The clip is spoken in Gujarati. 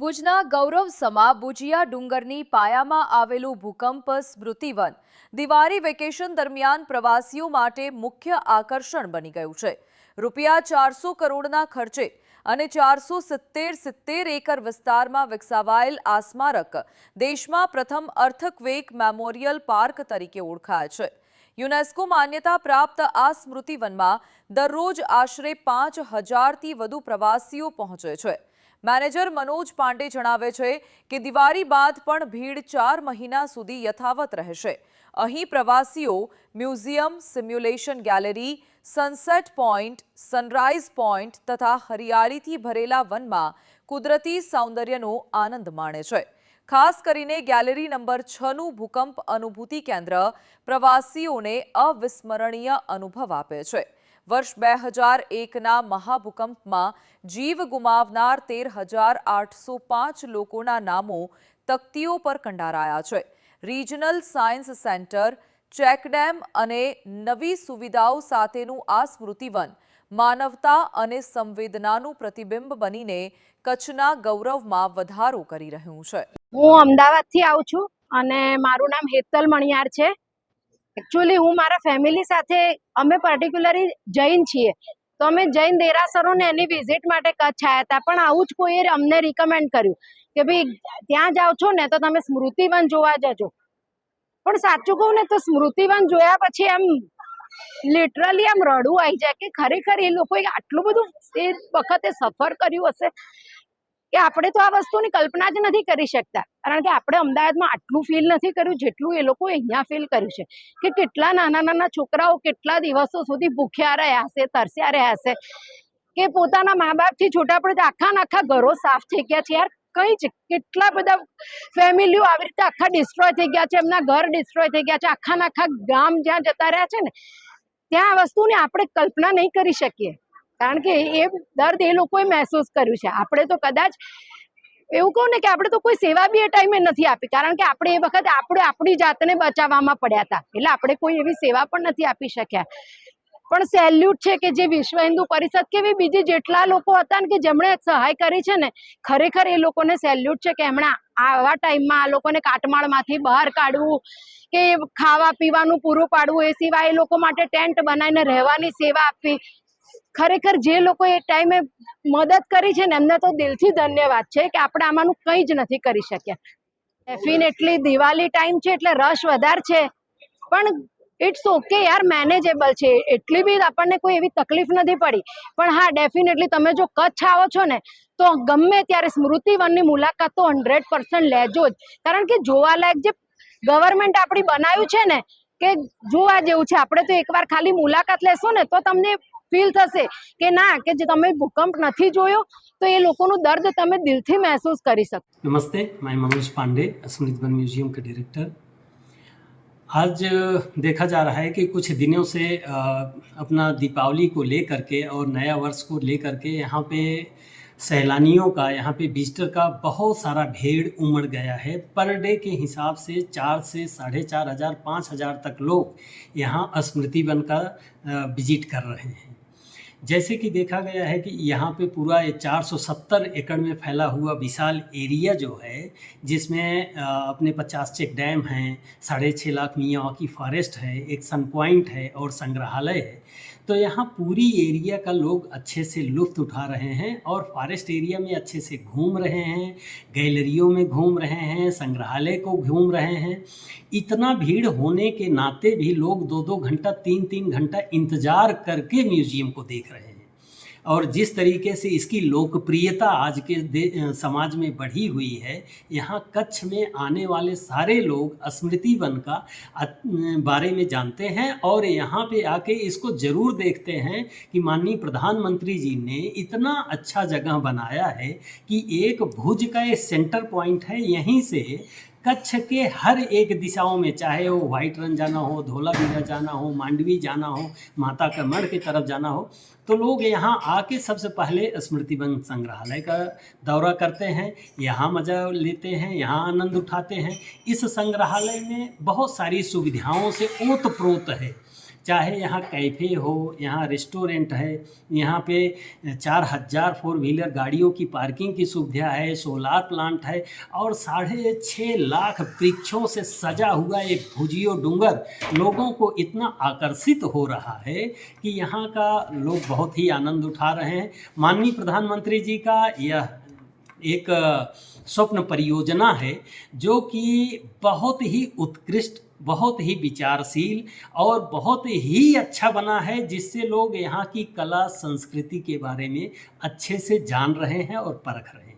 ભુજના ગૌરવ સમા ભુજિયા ડુંગરની પાયામાં આવેલું ભૂકંપ સ્મૃતિવન. દિવાળી વેકેશન દરમિયાન પ્રવાસીઓ માટે મુખ્ય આકર્ષણ બની ગયું છે. રૂપિયા ચારસો કરોડના ખર્ચે અને ચારસો સિત્તેર સિત્તેર એકર વિસ્તારમાં વિકસાવાયેલ આ સ્મારક દેશમાં પ્રથમ અર્થક્વેક મેમોરિયલ પાર્ક તરીકે ઓળખાય છે. યુનેસ્કો માન્યતા પ્રાપ્ત આ સ્મૃતિવનમાં દરરોજ આશરે પાંચ હજારથી વધુ પ્રવાસીઓ પહોંચે છે. મેનેજર મનોજ પાંડે જણાવે છે કે દિવાળી બાદ પણ ભીડ ચાર મહિના સુધી યથાવત રહેશે. અહીં પ્રવાસીઓ museum, simulation gallery, sunset point, sunrise point તથા હરિયાળીથી ભરેલા વનમાં કુદરતી સૌંદર્યનો આનંદ માણે છે. ખાસ કરીને ગેલેરી નંબર છનું ભૂકંપ અનુભૂતિ કેન્દ્ર પ્રવાસીઓને અવિસ્મરણીય અનુભવ આપે છે. વર્ષ બે હજાર એકના મહાભૂકંપમાં જીવ ગુમાવનાર તેર હજાર આઠસો પાંચ લોકોના નામો તકતીઓ પર કંડારાયા છે. રિજનલ સાયન્સ સેન્ટર ચેકડેમ અને નવી સુવિધાઓ સાથેનું આ સ્મૃતિવન માનવતા અને સંવેદનાનું પ્રતિબિંબ બનીને કચ્છના ગૌરવમાં વધારો કરી રહ્યું છે. હું અમદાવાદથી આવું છું અને મારું નામ હેતલ મણિયાર છે. એકચ્યુઅલી હું મારા ફેમિલી સાથે અમે પર્ટિક્યુલરલી જૈન છીએ. તો અમે જૈન દેરાસરોને એની વિઝિટ માટે કચ્છ આવ્યા હતા. પણ આવું જ કોઈએ અમને રિકમેન્ડ કર્યું કે ભાઈ, ત્યાં જાઓ છો ને તો તમે સ્મૃતિવન જોવા જજો. પણ સાચું કહું ને તો સ્મૃતિવન જોયા પછી આમ લિટરલી આમ રડવું આવી જાય કે ખરેખર એ લોકોએ આટલું બધું એ વખતે સફર કર્યું હશે? કે આપણે તો આ વસ્તુની કલ્પના જ નથી કરી શકતા. કારણ કે આપણે અમદાવાદમાં આટલું ફીલ નથી કર્યું જેટલું એ લોકોએ અહીંયા ફીલ કર્યું છે. કે કેટલા નાના નાના છોકરાઓ કેટલા દિવસો સુધી ભૂખ્યા રહ્યા હશે, તરસ્યા રહ્યા હશે. કે પોતાના મા બાપથી છૂટા પડે આખા આખા ઘરો સાફ થઈ ગયા છે યાર. કઈ જ કેટલા બધા ફેમિલીઓ આવી રીતે આખા ડિસ્ટ્રોય થઈ ગયા છે, એમના ઘર ડિસ્ટ્રોય થઈ ગયા છે, આખા આખા ગામ જ્યાં જતા રહ્યા છે ને, ત્યાં આ વસ્તુની આપણે કલ્પના નહીં કરી શકીએ. કારણ કે એ દર્દ એ લોકોએ મહેસૂસ કર્યું છે. આપણે તો કદાચ એવું કહું ને કે આપણે તો કોઈ સેવા બી એ ટાઈમે નથી આપી. કારણ કે આપણે એ વખતે આપણે આપણી જાતને બચાવવામાં પડ્યા હતા. એટલે આપણે કોઈ એવી સેવા પણ નથી આપી શક્યા. પણ સેલ્યુટ છે કે જે વિશ્વ હિન્દુ પરિષદ કે બીજી જેટલા લોકો હતા ને કે જેમણે સહાય કરી છે ને, ખરેખર એ લોકોને સેલ્યુટ છે કે એમણે આવા ટાઈમમાં આ લોકોને કાટમાળમાંથી બહાર કાઢવું કે ખાવા પીવાનું પૂરું પાડવું એ સિવાય એ લોકો માટે ટેન્ટ બનાવીને રહેવાની સેવા આપવી. ખરેખર જે લોકો એ ટાઈમે મદદ કરી છે ને, એમને તો દિલથી ધન્યવાદ છે કે આપણે આમાંનું કંઈ જ નથી કરી શક્યા. ડેફિનેટલી દિવાળી ટાઈમ છે, એટલે રશ વધારે છે. પણ ઇટ્સ ઓકે યાર મેનેજેબલ છે. એટલી બી આપણને કોઈ એવી તકલીફ નથી પડી. પણ હા ડેફિનેટલી તમે જો કચ્છ આવો છો ને, તો ગમે ત્યારે સ્મૃતિવનની મુલાકાત તો હંડ્રેડ પર્સન્ટ લેજો જ. કારણ કે જોવાલાયક જે ગવર્મેન્ટ આપણી બનાવ્યું છે ને, કે જોવા જેવું છે. આપણે તો એકવાર ખાલી મુલાકાત લેશો ને, તો તમને ફીલ થશે કે ના કે જે તમે ભૂકંપ નથી જોયો તો એ લોકોનું દર્દ તમે દિલથી મહેસૂસ કરી શકો नमस्ते मैं मनोज पांडे स्मृति वन म्यूजियम के डायरेक्टर आज देखा जा रहा है कि कुछ दिनों से अ, अपना दीपावली को लेकर के और नया वर्ष को लेकर के यहाँ पे सैलानियों का यहाँ पे विजिटर का बहुत सारा भीड़ उमड़ गया है पर डे के हिसाब से चार से साढ़े चार हज़ार पाँच हज़ार तक लोग यहाँ स्मृति वन का विजिट कर रहे हैं जैसे कि देखा गया है कि यहाँ पे पूरा ये 470 एकड़ में फैला हुआ विशाल एरिया जो है, जिसमें अपने 50 चेक डैम हैं, साढ़े छः लाख मियाँ की फॉरेस्ट है, एक सन पॉइंट है और संग्रहालय है। तो यहाँ पूरी एरिया का लोग अच्छे से लुफ्त उठा रहे हैं और फॉरेस्ट एरिया में अच्छे से घूम रहे हैं, गैलरियों में घूम रहे हैं, संग्रहालय को घूम रहे हैं। इतना भीड़ होने के नाते भी लोग दो दो घंटा तीन तीन घंटा इंतज़ार करके म्यूज़ियम को देख और जिस तरीके से इसकी लोकप्रियता आज के समाज में बढ़ी हुई है, यहाँ कच्छ में आने वाले सारे लोग स्मृति वन का बारे में जानते हैं और यहाँ पे आके इसको ज़रूर देखते हैं कि माननीय प्रधानमंत्री जी ने इतना अच्छा जगह बनाया है कि एक भुज का ये सेंटर पॉइंट है, यहीं से कच्छ के हर एक दिशाओं में, चाहे वो व्हाइट रन जाना हो धोला बीरा जाना हो, मांडवी जाना हो, माता का मढ़ की तरफ़ जाना हो तो लोग यहाँ आके सबसे पहले स्मृति वन संग्रहालय का दौरा करते हैं, यहाँ मज़ा लेते हैं, यहाँ आनंद उठाते हैं। इस संग्रहालय में बहुत सारी सुविधाओं से ओत प्रोत है। चाहे यहाँ कैफ़े हो, यहाँ रेस्टोरेंट है, यहाँ पे चार हज़ार फोर व्हीलर गाड़ियों की पार्किंग की सुविधा है, सोलार प्लांट है और साढ़े छः लाख वृक्षों से सजा हुआ एक भुजियो डूंगर लोगों को इतना आकर्षित हो रहा है कि यहाँ का लोग बहुत ही आनंद उठा रहे हैं। माननीय प्रधानमंत्री जी का यह एक स्वप्न परियोजना है जो कि बहुत ही उत्कृष्ट, बहुत ही विचारशील और बहुत ही अच्छा बना है, जिससे लोग यहाँ की कला संस्कृति के बारे में अच्छे से जान रहे हैं और परख रहे हैं।